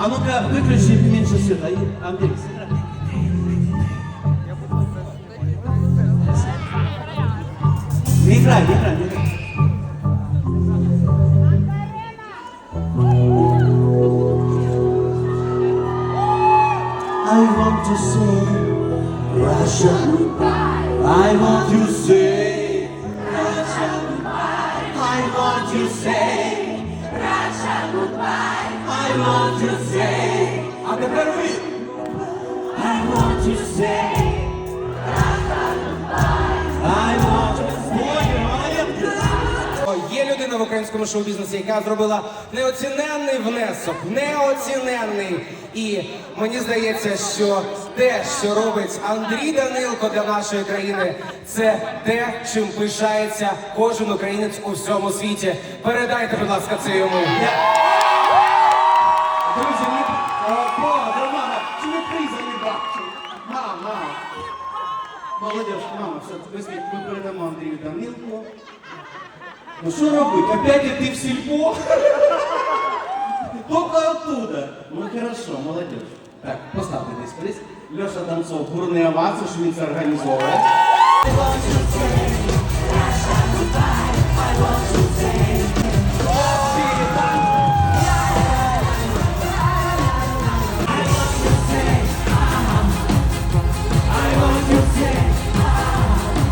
А ну-ка, выключи меньше света. И, Андрей, сыграй. Не играй, не играй, не играй. I want to say Russia I want to say Russia I want to say Russia I А тепер ви Є людина в українському шоу-бізнесі, яка зробила неоціненний внесок, неоціненний. І мені здається, що те, що робить Андрій Данилко для нашої країни, це те, чим пишається кожен українець у всьому світі. Передайте, будь ласка, це йому. Друзі, е, мама, все, візьміть, ми передамо Андрію Данилку. Ну що робити? Опять іти в сільпо? Только оттуда. Ну хорошо, молодеж. Так, поставте десь приз. Леша Донцов, бурний аванс, що він це організовує.